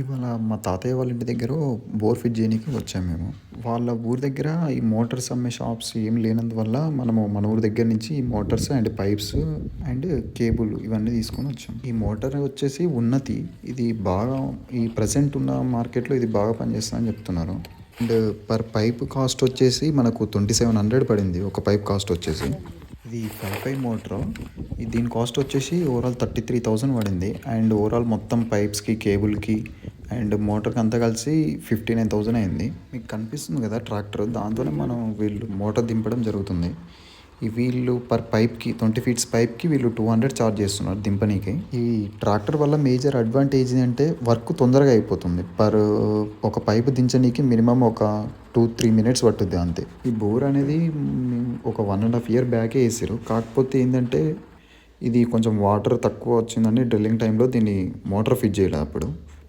ఇవాళ మా తాతయ్య వాళ్ళ ఇంటి దగ్గర బోర్ ఫిట్ చేయనీకి వచ్చాము మేము. వాళ్ళ ఊరి దగ్గర ఈ మోటార్స్ అమ్మే షాప్స్ ఏం లేనందువల్ల మనము మన ఊరి దగ్గర నుంచి ఈ motors and pipes and cable ఇవన్నీ తీసుకొని వచ్చాం. ఈ మోటార్ వచ్చేసి ఉన్నతి. ఇది బాగా ఈ ప్రజెంట్ ఉన్న మార్కెట్లో ఇది బాగా పనిచేస్తుందని చెప్తున్నారు. అండ్ పర్ పైప్ కాస్ట్ వచ్చేసి మనకు ట్వంటీ సెవెన్ హండ్రెడ్ పడింది. ఒక పైప్ కాస్ట్ వచ్చేసి. ఇది ఫైవ్ మోటర్. మోటార్ దీని కాస్ట్ వచ్చేసి ఓవరాల్ థర్టీ త్రీ థౌజండ్ పడింది. అండ్ ఓవరాల్ మొత్తం పైప్స్కి కేబుల్కి అండ్ మోటార్కి అంతా కలిసి ఫిఫ్టీ నైన్ థౌజండ్ అయింది. మీకు కనిపిస్తుంది కదా ట్రాక్టర్? దాంతోనే మనం వీళ్ళు మోటార్ దింపడం జరుగుతుంది. ఈ వీళ్ళు పర్ పైప్కి ట్వంటీ ఫీట్స్ పైప్కి వీళ్ళు టూ హండ్రెడ్ ఛార్జ్ చేస్తున్నారు దింపనీకి. ఈ ట్రాక్టర్ వల్ల మేజర్ అడ్వాంటేజ్ ఏంటంటే వర్క్ తొందరగా అయిపోతుంది. పర్ ఒక పైప్ దించనీకి మినిమం ఒక టూ త్రీ మినిట్స్ పట్టుద్ది అంతే. ఈ బోర్ అనేది ఒక వన్ అండ్ హాఫ్ ఇయర్ బ్యాకే వేసారు కాకపోతే ఏంటంటే ఇది కొంచెం వాటర్ తక్కువ వచ్చిందని డ్రిల్లింగ్ టైంలో దీన్ని మోటార్ ఫిట్ చేయలేదు అప్పుడు.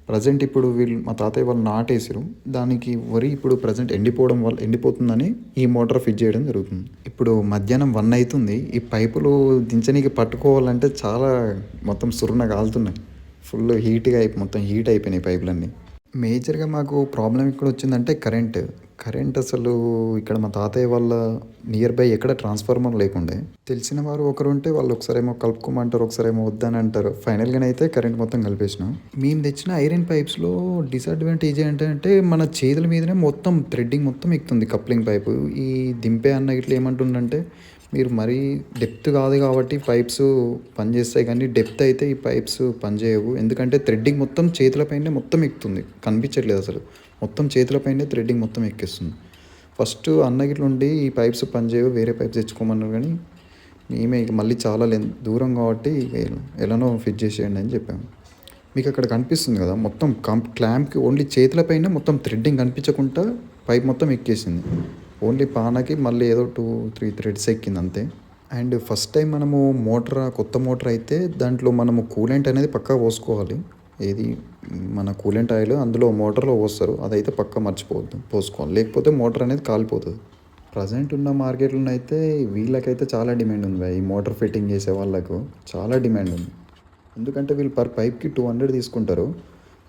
ప్రజెంట్ ఇప్పుడు వీళ్ళు మా తాతయ్య వాళ్ళు నాటేసారు. దానికి వరి ఇప్పుడు ప్రజెంట్ ఎండిపోవడం వల్ల ఎండిపోతుందని ఈ మోటార్ ఫిట్ చేయడం జరుగుతుంది. ఇప్పుడు మధ్యాహ్నం వన్ అవుతుంది. ఈ పైపులు దించనీకి పట్టుకోవాలంటే చాలా మొత్తం సురున కాలుతున్నాయి. ఫుల్ హీట్గా అయిపోయి మొత్తం హీట్ అయిపోయినాయి పైపులన్నీ. మేజర్గా మాకు ప్రాబ్లం ఇక్కడ వచ్చిందంటే కరెంట్. కరెంట్ అసలు ఇక్కడ మా తాతయ్య వాళ్ళ నియర్ బై ఎక్కడ ట్రాన్స్ఫార్మర్ లేకుండే. తెలిసిన వారు ఒకరు ఉంటే వాళ్ళు ఒకసారేమో కలుపుకోమంటారు ఒకసారేమో వద్దని అంటారు ఫైనల్గా అయితే కరెంట్ మొత్తం కలిపేసినాం. మేము తెచ్చిన ఐరన్ పైప్స్లో డిసడ్వాంటేజ్ ఏంటంటే మన చేతుల మీదనే మొత్తం థ్రెడ్డింగ్ మొత్తం ఎక్కుతుంది కప్లింగ్ పైపు. ఈ దింపే అన్న ఇట్లా ఏమంటుండంటే మీరు మరీ డెప్త్ కాదు కాబట్టి పైప్స్ పనిచేస్తాయి కానీ డెప్త్ అయితే ఈ పైప్స్ పనిచేయవు. ఎందుకంటే థ్రెడ్డింగ్ మొత్తం చేతులపైనే మొత్తం ఎక్కుతుంది. కనిపించట్లేదు అసలు. మొత్తం చేతులపైనే థ్రెడ్డింగ్ మొత్తం ఎక్కిస్తుంది. ఫస్ట్ అన్నగిట్లుండి ఈ పైప్స్ పనిచేయవు. వేరే పైప్స్ తెచ్చుకోమన్నారు కానీ మేమే ఇక మళ్ళీ చాలా దూరం కాబట్టి ఎలానో ఫిట్ చేసేయండి అని చెప్పాము. మీకు అక్కడ కనిపిస్తుంది కదా మొత్తం కం క్లాంప్కి ఓన్లీ చేతులపైన మొత్తం థ్రెడ్డింగ్ కనిపించకుండా పైప్ మొత్తం ఎక్కేసింది. ఓన్లీ పానకి మళ్ళీ ఏదో టూ త్రీ థ్రెడ్స్ ఎక్కింది అంతే అండ్ ఫస్ట్ టైం మనము మోటార్ కొత్త మోటార్ అయితే దాంట్లో మనము కూలెంట్ అనేది పక్కా పోసుకోవాలి. ఏది మన కూలెంట్ ఆయిల్ అందులో మోటార్లో పోస్తారు. అదైతే పక్కా మర్చిపోవద్దు పోసుకోవాలి. లేకపోతే మోటార్ అనేది కాలిపోతుంది. ప్రజెంట్ ఉన్న మార్కెట్లో అయితే వీళ్ళకైతే చాలా డిమాండ్ ఉంది ఈ మోటార్ ఫిట్టింగ్ చేసే వాళ్ళకు చాలా డిమాండ్ ఉంది. ఎందుకంటే వీళ్ళు పర్ పైప్కి టూ హండ్రెడ్ తీసుకుంటారు.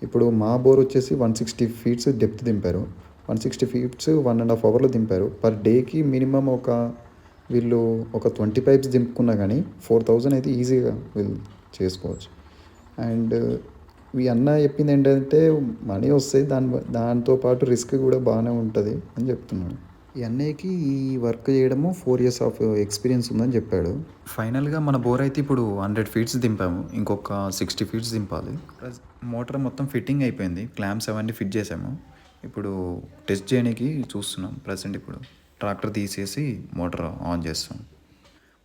ఇప్పుడు మా బోర్ వచ్చేసి వన్ సిక్స్టీ ఫీట్స్ డెప్త్ దింపారు. One sixty feets one and half అవర్లో దింపారు. పర్ డేకి మినిమం ఒక వీళ్ళు ఒక ట్వంటీ పైప్స్ దింపుకున్నా కానీ ఫోర్ థౌజండ్ అయితే ఈజీగా వీళ్ళు చేసుకోవచ్చు. అండ్ ఈ అన్న చెప్పింది ఏంటంటే మనీ వస్తాయి దాని దాంతో పాటు రిస్క్ కూడా బాగానే ఉంటుంది అని చెప్తున్నాడు. ఈ అన్నయ్యకి ఈ వర్క్ చేయడము ఫోర్ ఇయర్స్ ఆఫ్ ఎక్స్పీరియన్స్ ఉందని చెప్పాడు. ఫైనల్గా మన బోర్ అయితే ఇప్పుడు హండ్రెడ్ ఫీట్స్ దింపాము. ఇంకొక సిక్స్టీ ఫీట్స్ దింపాలి. మోటార్ మొత్తం ఫిట్టింగ్ అయిపోయింది. క్లాంప్స్ అవన్నీ ఫిట్ చేసాము. ఇప్పుడు టెస్ట్ చేయడానికి చూస్తున్నాం. ప్రజెంట్ ఇప్పుడు ట్రాక్టర్ తీసేసి మోటార్ ఆన్ చేస్తాం.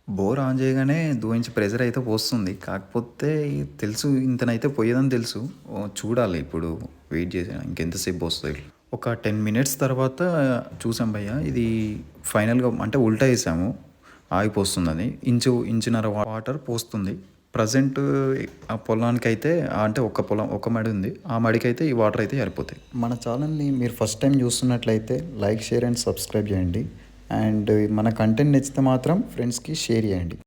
బోర్ ఆన్ చేయగానే దూయించి ప్రెజర్ అయితే పోస్తుంది. కాకపోతే తెలుసు ఇంతనైతే పోయేదని తెలుసు. చూడాలి ఇప్పుడు వెయిట్ చేసి ఇంకెంతసేపు వస్తుంది ఒక టెన్ మినిట్స్ తర్వాత చూసాం భయ్య ఇది ఫైనల్గా అంటే ఉల్టా వేసాము. ఆగిపోస్తుందని. ఇంచు ఇంచున్నర వాటర్ పోస్తుంది. ప్రజెంట్ ఆ పొలానికి అయితే అంటే ఒక పొలం ఒక మడి ఉంది. ఆ మడికి అయితే ఈ వాటర్ అయితే సరిపోతాయి. మన ఛానల్ని మీరు ఫస్ట్ టైం చూస్తున్నట్లయితే లైక్ షేర్ అండ్ సబ్స్క్రైబ్ చేయండి. అండ్ మన కంటెంట్ నచ్చితే మాత్రం ఫ్రెండ్స్కి షేర్ చేయండి.